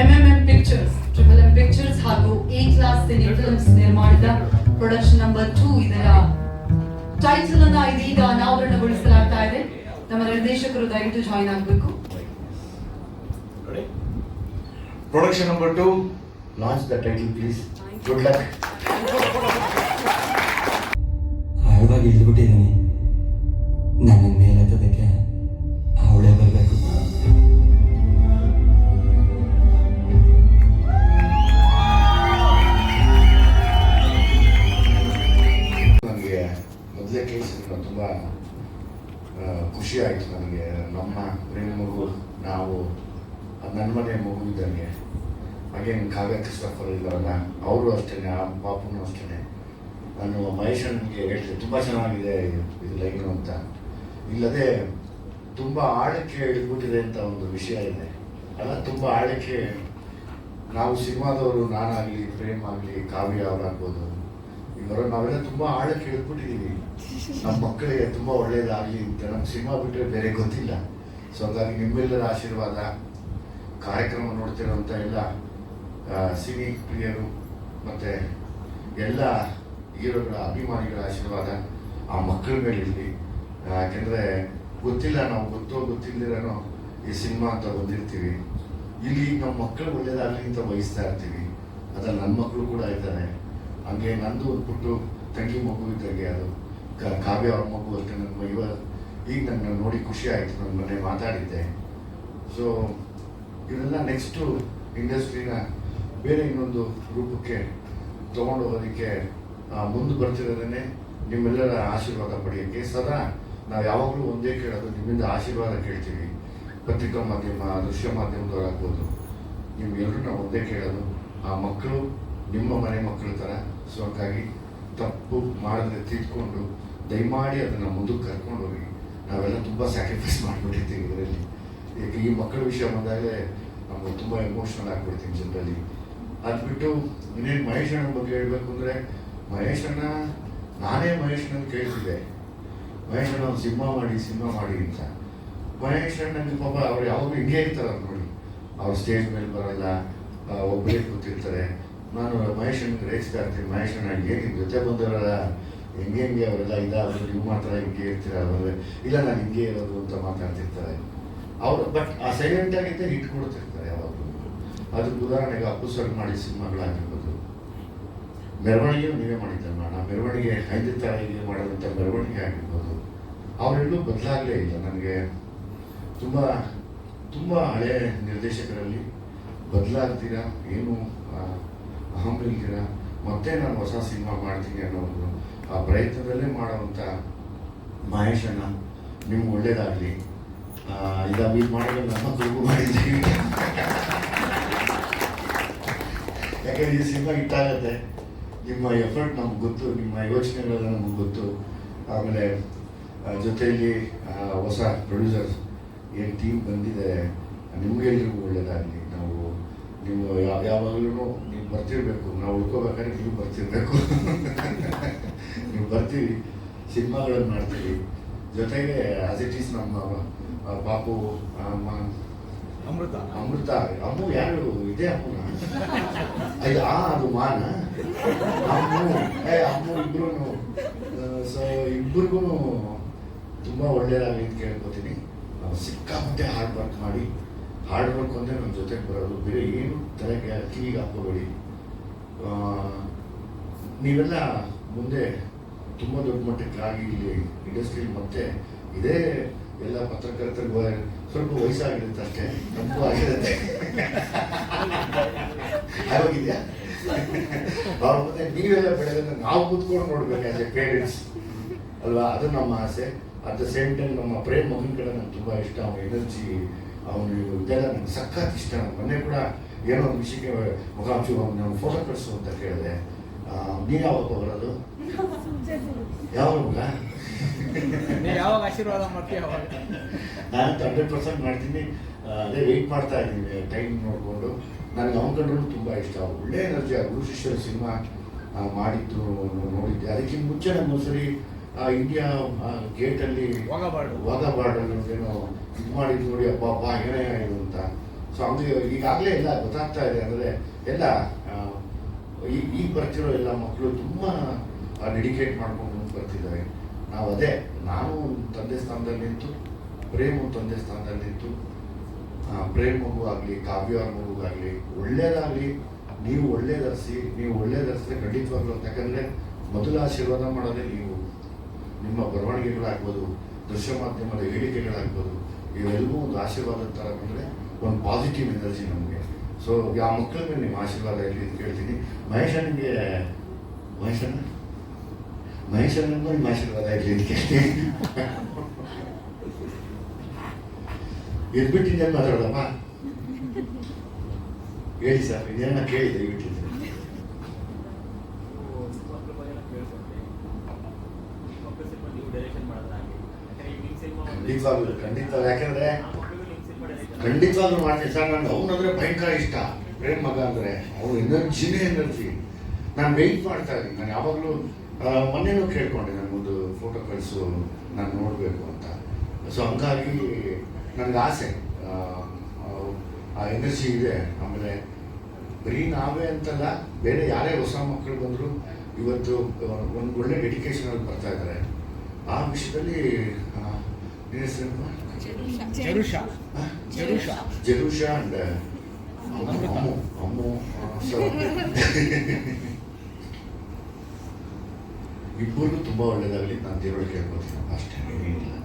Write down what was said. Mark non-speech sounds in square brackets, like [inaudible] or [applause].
M M M pictures triple M pictures ಹಾಗೂ A class cine films ನಿರ್ಮಾಣದ production number two ಇದರ title ಅನ್ನ ಇದೀಗ ಅನಾವರಣಗೊಳಿಸಲಾಗ್ತಾ ಇದೆ. ನಮ್ಮ ನಿರ್ದೇಶಕರು ದಯವಿಟ್ಟು ಜಾಯಿನ್ ಆಗಬೇಕು. Production number two launch the title please good luck ಹಾಗಾಗಿ ಇಲ್ಲಿ ನನ್ನ ಮೊದಲೇ ಕೇಳಿಸಿದ್ರು ತುಂಬ ಖುಷಿ ಆಯಿತು ನನಗೆ ನಮ್ಮ ಪ್ರೇಮ ಮಗು, ನಾವು ನನ್ನ ಮನೆ ಮಗು ಇದ್ದಂಗೆ. ಹಾಗೇನು ಕಾವ್ಯ ಕ್ರಿಸ್ಟಫರ್ ಇದ್ದಾರಲ್ಲ, ಅವರು ಅಷ್ಟೇ ಆ ಪಾಪನೂ ಅಷ್ಟೇ ನಾನು ಮಹೇಶ್ ಅಣ್ಣನಿಗೆ ಹೇಳ್ತೀನಿ ತುಂಬ ಚೆನ್ನಾಗಿದೆ ಇದು ಇದು ಲೈನು ಅಂತ. ಇಲ್ಲದೆ ತುಂಬ ಆಳಕ್ಕೆ ಇಳಿದ್ಬಿಟ್ಟಿದೆ ಅಂತ ಒಂದು ವಿಷಯ ಇದೆ. ಅಲ್ಲ, ತುಂಬ ಆಳಕ್ಕೆ, ನಾವು ಸಿನಿಮಾದವರು, ನಾನಾಗಲಿ, ಪ್ರೇಮ್ ಆಗಲಿ, ಕಾವ್ಯ ಅವರಾಗ್ಬೋದು. ಇವರ ನಾವೆಲ್ಲ ತುಂಬಾ ಆಳಕ್ಕೆ ಇಳಿದ್ಬಿಟ್ಟಿದ್ದೀವಿ ನಮ್ಮ ಮಕ್ಕಳಿಗೆ ತುಂಬಾ ಒಳ್ಳೇದಾಗಲಿ ಅಂತ. ನಮ್ಮ ಸಿನಿಮಾ ಬಿಟ್ಟರೆ ಬೇರೆ ಗೊತ್ತಿಲ್ಲ. ಸೊ ಹಾಗಾಗಿ ನಿಮ್ಮೆಲ್ಲರ ಆಶೀರ್ವಾದ, ಕಾರ್ಯಕ್ರಮ ನೋಡ್ತಿರೋಂಥ ಎಲ್ಲ ಸಿನಿ ಪ್ರಿಯರು ಮತ್ತು ಎಲ್ಲ ಹೀರೋಗಳ, ಅಭಿಮಾನಿಗಳ ಆಶೀರ್ವಾದ ಆ ಮಕ್ಕಳ ಮೇಲೆ ಇರಲಿ. ಯಾಕೆಂದರೆ ಗೊತ್ತಿಲ್ಲ ನಾವು ಗೊತ್ತೋ ಗೊತ್ತಿಲ್ಲದಿರೋ ಈ ಸಿನಿಮಾ ಅಂತ ಬಂದಿರ್ತೀವಿ. ಇಲ್ಲಿ ನಮ್ಮ ಮಕ್ಕಳು ಒಳ್ಳೇದಾಗಲಿ ಅಂತ ಬಯಸ್ತಾ ಇರ್ತೀವಿ. ಅದ್ರಲ್ಲಿ ನನ್ನ ಮಕ್ಕಳು ಕೂಡ ಇದ್ದಾರೆ. ಹಂಗೆ ನಂದು ಒಂದು ಪುಟ್ಟು ತಂಗಿ ಮಗು ಇದ್ದಾಗೆ ಅದು. ಕಾವ್ಯ ಅವ್ರ ಮಗು ಅಂತ ನನ್ನ ಇವ ಈಗ ನನ್ನ ನೋಡಿ ಖುಷಿ ಆಯಿತು, ನನ್ನ ಮನೆ ಮಾತಾಡಿದ್ದೆ. ಸೊ ಇದೆಲ್ಲ ನೆಕ್ಸ್ಟು ಇಂಡಸ್ಟ್ರಿನ ಬೇರೆ ಇನ್ನೊಂದು ರೂಪಕ್ಕೆ ತೊಗೊಂಡು ಹೋಗೋದಕ್ಕೆ ಮುಂದೆ ಬರ್ತಿರೋದನ್ನೇ ನಿಮ್ಮೆಲ್ಲರ ಆಶೀರ್ವಾದ ಪಡೆಯೋಕ್ಕೆ ಸದಾ ನಾವು ಯಾವಾಗಲೂ ಒಂದೇ ಕೇಳೋದು, ನಿಮ್ಮಿಂದ ಆಶೀರ್ವಾದ ಕೇಳ್ತೀವಿ. ಪತ್ರಿಕಾ ಮಾಧ್ಯಮ, ದೃಶ್ಯ ಮಾಧ್ಯಮದವರಾಗ್ಬೋದು ನಿಮ್ಗೆಲ್ಲರೂ ನಾವು ಒಂದೇ ಕೇಳೋದು, ಆ ಮಕ್ಕಳು ನಿಮ್ಮ ಮನೆ ಮಕ್ಕಳ ಥರ ಸೊ ಹಾಗಾಗಿ ತಪ್ಪು ಮಾಡಿದ್ರೆ ತಿದ್ಕೊಂಡು ದಯಮಾಡಿ ಅದನ್ನು ಮುಂದಕ್ಕೆ ಕರ್ಕೊಂಡು ಹೋಗಿ. ನಾವೆಲ್ಲ ತುಂಬ ಸ್ಯಾಕ್ರಿಫೈಸ್ ಮಾಡಿಬಿಟ್ಟಿರ್ತೀವಿ ಇದರಲ್ಲಿ. ಈಗ ಈ ಮಕ್ಕಳ ವಿಷಯ ಬಂದಾಗಲೇ ನಮ್ಗೆ ತುಂಬ ಎಮೋಷ್ನಲ್ ಆಗ್ಬಿಡ್ತೀನಿ ಜನರಲ್ಲಿ. ಅದು ಬಿಟ್ಟು ಇನ್ನೇನು ಮಹೇಶ್ ಅಣ್ಣ ಬಗ್ಗೆ ಹೇಳಬೇಕು ಅಂದರೆ, ಮಹೇಶ್ ಅಣ್ಣ, ನಾನೇ ಮಹೇಶ್ ಅಣ್ಣ ಕೇಳ್ತಿದ್ದೆ. ಮಹೇಶ್ ಅಣ್ಣ ಒಂದು ಸಿನಿಮಾ ಮಾಡಿ ಸಿನಿಮಾ ಮಾಡಿ ಅಂತ. ಮಹೇಶ್ ಅಣ್ಣನಿಗೆ ಪಾಪ ಅವ್ರು ಯಾವಾಗಲೂ ಹಿಂಗೆ ಇರ್ತಾರೆ ನೋಡಿ. ಅವ್ರು ಸ್ಟೇಜ್ ಮೇಲೆ ಬರಲ್ಲ ಒಬ್ಬರೇ ಕೂತಿರ್ತಾರೆ. ನಾನು ಮಹೇಶನ್ ಗ್ರಹಿಸ್ತಾ ಇರ್ತೀನಿ. ಮಹೇಶನ್ ಹೇಗೆ ನಿಮ್ಮ ಜೊತೆ ಬಂದವರಲ್ಲ ಹೆಂಗೆ ಹೆಂಗೆ ಅವರೆಲ್ಲ ಇದಾದ್ರು, ನೀವು ಮಾತ್ರ ಹಿಂಗೆ ಇರ್ತೀರ ಅಂದರೆ, ಇಲ್ಲ ನಾನು ಹಿಂಗೆ ಇರೋದು ಅಂತ ಮಾತಾಡ್ತಿರ್ತಾರೆ. ಅವರು ಬಟ್ ಆ ಸೈಲೆಂಟ್ ಆಗಿದ್ದೇ ಹಿಟ್ ಕೊಡ್ತಿರ್ತಾರೆ ಯಾವಾಗಲೂ. ಅದಕ್ಕೆ ಉದಾಹರಣೆಗೆ ಅಪ್ಪು ಸರ್ ಮಾಡಿ ಸಿನಿಮಾಗಳಾಗಿರ್ಬೋದು. ಮೆರವಣಿಗೆ ನೀವೇ ಮಾಡಿದ್ದಲ್ಲ ನಾ ಮೆರವಣಿಗೆ ಐದು ತಾಯಿಗೆ ಮಾಡೋದಂಥ ಮೆರವಣಿಗೆ ಆಗಿರ್ಬೋದು. ಅವರೆಲ್ಲೂ ಬದಲಾಗಲೇ ಇಲ್ಲ. ನನಗೆ ತುಂಬ ತುಂಬ ಹಳೆಯ ನಿರ್ದೇಶಕರಲ್ಲಿ ಬದಲಾಗ್ತೀರಾ, ಏನು ಅಹಂ ಮತ್ತೆ ನಾನು ಹೊಸ ಸಿನಿಮಾ ಮಾಡ್ತೀನಿ ಅನ್ನೋ ಒಂದು ಆ ಪ್ರಯತ್ನದಲ್ಲೇ ಮಾಡೋವಂಥ ಮಹೇಶನ ನಿಮ್ಗೆ ಒಳ್ಳೇದಾಗಲಿ. ಈಗ ಇದು ಮಾಡೋದು ನಮ್ಮ ಮಕ್ಕಳಿಗೂ ಮಾಡಿದ್ದೀವಿ. ಯಾಕಂದ್ರೆ ಈ ಸಿನಿಮಾ ಇಟ್ಟಾಗತ್ತೆ ನಿಮ್ಮ ಎಫರ್ಟ್ ನಮ್ಗೆ ಗೊತ್ತು, ನಿಮ್ಮ ಯೋಚನೆಗಳೆಲ್ಲ ನಮ್ಗೆ ಗೊತ್ತು. ಆಮೇಲೆ ಜೊತೆಯಲ್ಲಿ ಹೊಸ ಪ್ರೊಡ್ಯೂಸರ್ಸ್ ಏನು ಟೀಮ್ ಬಂದಿದೆ ನಿಮಗೆಲ್ರಿಗೂ ಒಳ್ಳೇದಾಗಲಿ. ನಾವು, ನೀವು ಯಾವ ಯಾವಾಗಲೂ ಬರ್ತಿರ್ಬೇಕು. ನಾವು ಉಳ್ಕೋಬೇಕಾದ್ರೆ ನೀವು ಬರ್ತಿರ್ಬೇಕು. [laughs] ನೀವು ಬರ್ತೀವಿ ಸಿನಿಮಾಗಳನ್ನು ಮಾಡ್ತೀವಿ ಜೊತೆಗೆ ಆಸ್ ಇಟ್ ಈಸ್ ನಮ್ಮ ಪಾಪು ಅಮ್ಮ. ಅಮೃತ. ಅಮೃತ. ಅಮ್ಮು ಯಾರು? ಇದೇ ಅಮ್ಮ [laughs] ಅಯ್ಯೋ ಆ ಅದು ಮಾನ. ಅಮ್ಮು. ಏ ಅಮ್ಮು ಇಬ್ರು ಸೊ ಇಬ್ಬರಿಗೂ ತುಂಬ ಒಳ್ಳೆಯದಾಗಿ ಅಂತ ಕೇಳ್ಕೊತೀನಿ. ನಾವು ಸಿಕ್ಕಾಪಟ್ಟೆ ಹಾರ್ಡ್ ವರ್ಕ್ ಮಾಡಿ ಹಾರ್ಡ್ ವರ್ಕ್ ಅಂದರೆ ನಮ್ಮ ಜೊತೆಗೆ ಬರೋದು. ಬೇರೆ ಏನು ತಲೆಗೆ ಕಿವಿಗೆ ಹಾಕೋಬೇಡಿ. ನೀವೆಲ್ಲ ಮುಂದೆ ತುಂಬ ದೊಡ್ಡ ಮಟ್ಟಕ್ಕೆ ಆಗಿ ಇಲ್ಲಿ ಇಂಡಸ್ಟ್ರಿ ಮತ್ತೆ ಇದೇ ಎಲ್ಲ ಪತ್ರಕರ್ತರು ಸ್ವಲ್ಪ ವಯಸ್ಸಾಗಿರುತ್ತೆ ಅಷ್ಟೇ. ತಪ್ಪು ಆಗಿರುತ್ತೆ. ಆಗೋಗಿದ್ಯಾ? ಅವ್ರ ಮತ್ತೆ ನೀವೆಲ್ಲ ಬೆಳೆದ್ರೆ ನಾವು ಕೂತ್ಕೊಂಡು ನೋಡ್ಬೇಕು ಆಸ್ ಎ ಪೇರೆಂಟ್ಸ್ ಅಲ್ವಾ? ಅದು ನಮ್ಮ ಆಸೆ. ಅಟ್ ದ ಸೇಮ್ ಟೈಮ್ ನಮ್ಮ ಪ್ರೇಮ್ ಮಗನ ಕಡೆ ನಂಗೆ ತುಂಬ ಇಷ್ಟ. ಅವನ ಎನರ್ಜಿ ಅವನು ಉದ್ಯೋಗ ನನಗೆ ಸಖತ್ ಇಷ್ಟ. ಮೊನ್ನೆ ಕೂಡ ಏನೋ ಒಂದು ವಿಷಯಕ್ಕೆ ಮುಖಾಂಶ ನಾನು ಫೋಟೋ ಕಳಿಸು ಅಂತ ಕೇಳಿದೆ. ನೀನು ಯಾವಾಗ ಬರೋದು? ಯಾವ ಮಗ ನೀ ಯಾವಾಗ ಆಶೀರ್ವಾದ ಮಾಡ್ತೀವಿ ನಾನು ಹಂಡ್ರೆಡ್ ಪರ್ಸೆಂಟ್ ಮಾಡ್ತೀನಿ. ಅದೇ ವೆಯ್ಟ್ ಮಾಡ್ತಾ ಇದ್ದೀನಿ ಟೈಮ್ ನೋಡಿಕೊಂಡು. ನನಗೆ ಅವನ ಕಂಡ್ರೂ ತುಂಬ ಇಷ್ಟ. ಒಳ್ಳೆ ಎನರ್ಜಿ ಆ ಗುರು ಶಿಷ್ಯರ ಸಿನಿಮಾ ಮಾಡಿದ್ದು ನೋಡಿದ್ದೆ. ಅದಕ್ಕಿಂತ ಮುಂಚೆ ನಮ್ಮ ಸರಿ ಇಂಡಿಯಾ ಗೇಟಲ್ಲಿ. ಅನ್ನೋದೇನೋ ಬಾರ್ಡರ್ ಏನೋ ಇದು ಮಾಡಿದ್ದು ನೋಡಿ ಅಪ್ಪ ಅಪ್ಪ ಏನೇ ಇದು ಅಂತ. ಸೊ ಹಂಗೆ ಈಗಾಗಲೇ ಎಲ್ಲ ಗೊತ್ತಾಗ್ತಾ ಇದೆ, ಅಂದರೆ ಎಲ್ಲ ಈ ಈ ಬರ್ತಿರೋ ಎಲ್ಲ ಮಕ್ಕಳು ತುಂಬ ಡೆಡಿಕೇಟ್ ಮಾಡ್ಕೊಂಡು ಬರ್ತಿದ್ದಾರೆ. ನಾವು ಅದೇ, ನಾನು ತಂದೆ ಸ್ಥಾನದಲ್ಲಿ ನಿಂತು, ಪ್ರೇಮು ತಂದೆ ಸ್ಥಾನದಲ್ಲಿ ನಿಂತು ಪ್ರೇಮ್ ಆಗಲಿ, ಕಾವ್ಯ ಅವ್ರ ಮಗುಗಾಗಲಿ ಒಳ್ಳೇದಾಗಲಿ, ನೀವು ಒಳ್ಳೇದರ್ಸಿ, ನೀವು ಒಳ್ಳೇದರ್ಸಿದ್ರೆ ಖಂಡಿತವಾಗ್ಲೂ ಯಾಕಂದರೆ ಮೊದಲ ಆಶೀರ್ವಾದ ಮಾಡೋದೇ ನೀವು. ನಿಮ್ಮ ಬರವಣಿಗೆಗಳಾಗ್ಬೋದು, ದೃಶ್ಯ ಮಾಧ್ಯಮದ ಹೇಳಿಕೆಗಳಾಗ್ಬೋದು ಇವೆಲ್ಲವೂ ಒಂದು ಆಶೀರ್ವಾದ ಥರ ಬಂದರೆ ಒಂದು ಪಾಸಿಟಿವ್ ಎನರ್ಜಿ ನಮಗೆ. ಸೊ ಯಾವ ಮಕ್ಕಳ ಮೇಲೆ ನಿಮ್ಮ ಆಶೀರ್ವಾದ ಇರಲಿ ಅಂತ ಕೇಳ್ತೀನಿ. ಮಹೇಶನಿಗೆ, ಮಹೇಶನ? ಮಹೇಶನಿಗೂ ನಿಮ್ಮ ಆಶೀರ್ವಾದ ಇರಲಿ ಅಂತ ಕೇಳ್ತೀನಿ. ಎದ್ಬಿಟ್ಟಿದ್ದೇನೆ ಮಾತಾಡೋದಮ್ಮ. ಹೇಳಿ ಸರ್ ಇದೇನ ಕೇಳಿದೆ ಮಕ್ಕಳ ಬಗ್ಗೆ ಎಲ್ಲ ಕೇಳ್ಕೊಂಡೆ ಮಕ್ಕಳ ಸಿನಿಮಾ ನೀವು ಡೈರೆಕ್ಷನ್ ಮಾಡೋದಾಗಿ ಯಾಕಂದ್ರೆ ಈಗ ನಿಮ್ಮ ಸಿನಿಮಾ ಖಂಡಿತವಾಗ್ಲೂ ಖಂಡಿತ ಯಾಕಂದ್ರೆ, ಖಂಡಿತವಾಗ್ಲೂ ಮಾಡ್ತೀನಿ ಸರ್ ನನಗೆ ಅವನಂದ್ರೆ ಭಯಂಕರ ಇಷ್ಟ. ಪ್ರೇಮ್ ಮಗ ಅಂದರೆ ಅವ್ರು ಎನರ್ಜಿನೇ ಎನರ್ಜಿ. ನಾನು ವೆಯ್ಟ್ ಮಾಡ್ತಾ ಇದ್ದೀನಿ. ನಾನು ಯಾವಾಗಲೂ ಮೊನ್ನೆನೂ ಕೇಳ್ಕೊಂಡೆ ನನಗೊಂದು ಫೋಟೋ ಕಳಿಸು, ನಾನು ನೋಡಬೇಕು ಅಂತ. ಸೊ ಹಂಗಾಗಿ ನನಗೆ ಆಸೆ. ಆ ಎನರ್ಜಿ ಇದೆ. ಆಮೇಲೆ, ಬರೀ ನಾವೇ ಅಂತಲ್ಲ, ಬೇರೆ ಯಾರೇ ಹೊಸ ಮಕ್ಕಳು ಬಂದರೂ ಇವತ್ತು ಒಂದು ಒಳ್ಳೆ ಡೆಡಿಕೇಶನಲ್ಲಿ ಬರ್ತಾ ಇದ್ದಾರೆ ಆ ವಿಷಯದಲ್ಲಿ ಆ, ನಿನ್ನ ಹೆಸರೇನಪ್ಪ? ಜರುಷ ಆ? Jerusha Jerusha and Amrita. Ammu Ammu so ಇಬ್ಬರಿಗೂ ತುಂಬ ಒಳ್ಳೇದಾಗಲಿ ನಾನು ದೇವರಿಗೆ ಕೇಳ್ಕೊತೀನಿ ಅಷ್ಟೇ ಏನಿಲ್ಲ